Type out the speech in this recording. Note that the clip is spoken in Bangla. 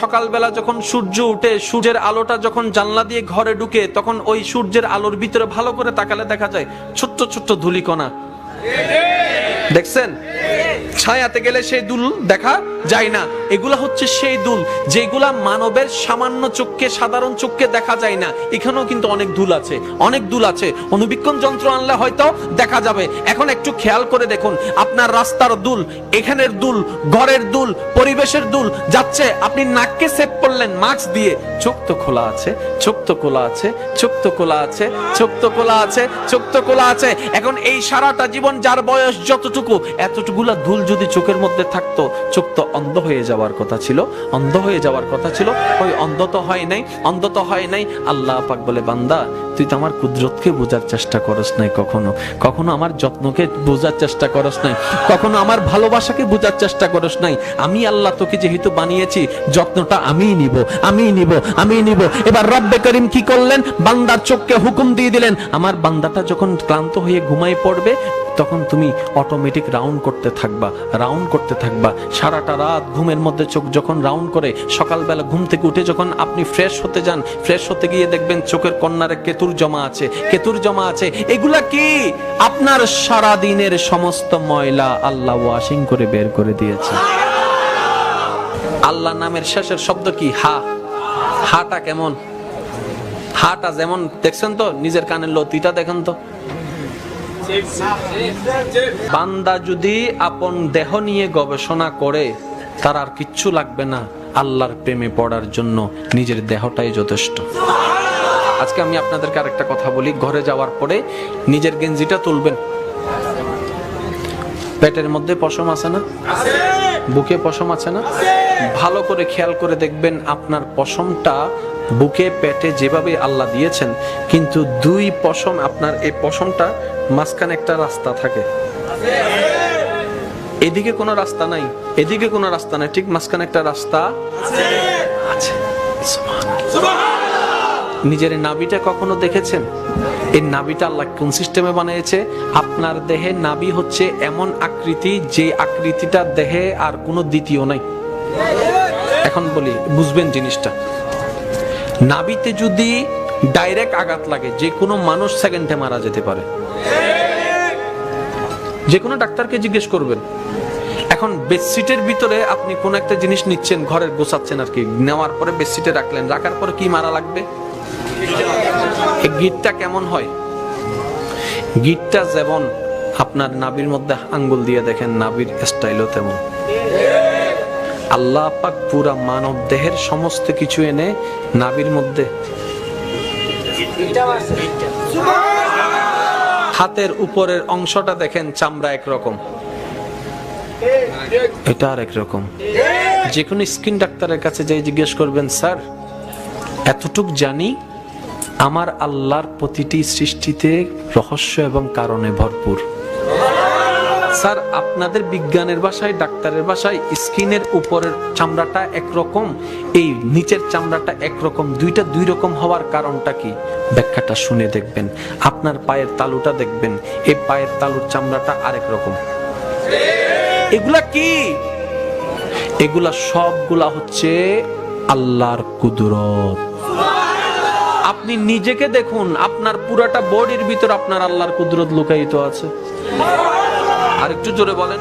সকালবেলা যখন সূর্য উঠে, সূর্যের আলোটা যখন জানলা দিয়ে ঘরে ঢুকে, তখন ওই সূর্যের আলোর ভিতরে ভালো করে তাকালে দেখা যায়, ছোট্ট ছোট্ট ধুলিকণা। দেখছেন? ছায়াতে গেলে সেই দুল দেখা যায় না। এগুলা হচ্ছে সেই দুল, যেগুলা মানবের সামান্য চোখকে, সাধারণ চোখকে দেখা যায় না। এখানেও কিন্তু অনেক দুল আছে, অনেক দুল আছে। অনুবীক্ষণ যন্ত্র আনলে হয়তো দেখা যাবে। এখন একটু খেয়াল করে দেখুন, আপনার রাস্তার দুল, এখানের দুল, ঘরের দুল, পরিবেশের দুল যাচ্ছে, আপনি নাককে সেভ করলেন মাস্ক দিয়ে। চোখ তো খোলা আছে, চোখ তো খোলা আছে, চোখ তো খোলা আছে, চোখ তো খোলা আছে, চোখ তো খোলা আছে। এখন এই সারাটা জীবন যার বয়স যতটুকু, এতটুকুলা দুল যদি চোখের মধ্যে থাকতো, চোখ তো অন্ধ হয়ে যাওয়ার কথা ছিল, অন্ধ হয়ে যাওয়ার কথা ছিল, ওই অন্ধ তো হয় নাই, অন্ধ তো হয় নাই। আল্লাহ পাক বলে, বান্দা, তুই তো আমার কুদরতকে বোঝার চেষ্টা করস নাই কখনো। কখনো আমার যত্নকে বোঝার চেষ্টা করস নাই। কখনো আমার ভালোবাসাকে বোঝার চেষ্টা করস নাই। আমি আল্লাহ তোকে যেহেতু বানিয়েছি, যত্নটা আমিই নিব আমিই নিব আমিই নিব। এবার রব্বে করিম কি করলেন? বান্দার চোখকে হুকুম দিয়ে দিলেন। আমার বান্দাটা যখন ক্লান্ত হয়ে ঘুমাই পড়বে, তখন তুমি অটোমেটিক রাউন্ড করতে থাকবা রাউন্ড করতে থাকবা। সারাটা রাত ঘুমের মধ্যে চোখ যখন রাউন্ড করে, সকালবেলা ঘুম থেকে উঠে যখন আপনি ফ্রেশ হতে যান ফ্রেশ হতে গিয়ে দেখবেন চোখের কন্যারে কেতুর জমা আছে। কেতুর জমা আছে। এগুলা কি? আপনার সারা দিনের সমস্ত ময়লা আল্লাহ ওয়াশিং করে বের করে দিয়েছে। আল্লাহ নামের শেষের শব্দ কি? হা। হাটা কেমন? হাটা যেমন। দেখছেন তো? নিজের কানের লতিটা দেখেন তো? বান্দা যদি আপন দেহ নিয়ে গবেষণা করে তার আর কিচ্ছু লাগবে না আল্লাহর প্রেমে পড়ার জন্য নিজের দেহটাই যথেষ্ট। আজকে আমি আপনাদেরকে আরেকটা কথা বলি, ঘরে যাওয়ার পরে নিজের গেঞ্জিটা তুলবেন। পেটের মধ্যে পশম আছে না? বুকে পশম আছে না? ভালো করে খেয়াল করে দেখবেন আপনার পশমটা বুকে, পেটে যেভাবে আল্লাহ দিয়েছেন, কিন্তু দুই পশম, আপনার এই পশমটা মাঝখানে একটা রাস্তা থাকে। এদিকে কোনো রাস্তা নাই। এদিকে কোনো রাস্তা নাই। ঠিক মাঝখানে একটা রাস্তা আছে। নিজের নাবিটা কখনো দেখেছেন? এই নাবিটা আল্লাহ কোন সিস্টেমে বানিয়েছে? আপনার দেহে নাবি হচ্ছে এমন আকৃতি, যে আকৃতিটা দেহে আর কোনো দ্বিতীয় নাই। এখন বলি, বুঝবেন জিনিসটা। নাবিতে যদি ডাইরেক্ট আঘাত লাগে, যে কোনো মানুষ সেকেন্ডে মারা যেতে পারে। যে কোনো ডাক্তারকে জিজ্ঞেস করবেন। এখন বেডশিটের ভিতরে আপনি কোন একটা জিনিস নিচ্ছেন, ঘরের গোছাচ্ছেন আর কি। নেওয়ার পরে বেডশিটে রাখলেন, রাখার পরে কি মারা লাগবে? গিটটা কেমন হয়? গিটটা যেমন আপনার নাবির মধ্যে আঙ্গুল দিয়ে দেখেন নাবির স্টাইলও তেমন। আল্লাহ পাক পুরা মানব দেহের সমস্ত কিছু এনে নাবির মধ্যে হাতের উপরের অংশটা দেখেন চামড়া একরকম। এটা আর একরকম যে কোনো স্কিন ডাক্তারের কাছে যাই জিজ্ঞেস করবেন, স্যার, এতটুক জানি আমার আল্লাহর প্রতিটি সৃষ্টিতে রহস্য এবং কারণে ভরপুর। স্যার, আপনাদের বিজ্ঞানের ভাষায় ডাক্তারের ভাষায় স্কিনের উপরের চামড়াটা একরকম, এই নিচের চামড়াটা একরকম, দুইটা দুই রকম হওয়ার কারণটা কি? ব্যাখ্যাটা শুনে দেখবেন। আপনার পায়ের তালুটা দেখবেন, এই পায়ের তালুর চামড়াটা আরেক রকম। এগুলা কি? এগুলা সবগুলা হচ্ছে আল্লাহর কুদরত। আপনি নিজেকে দেখুন, আপনার পুরাটা বডির ভিতর আপনার আল্লাহর কুদরত লুকায়িত আছে। আরেকটু জোরে বলেন।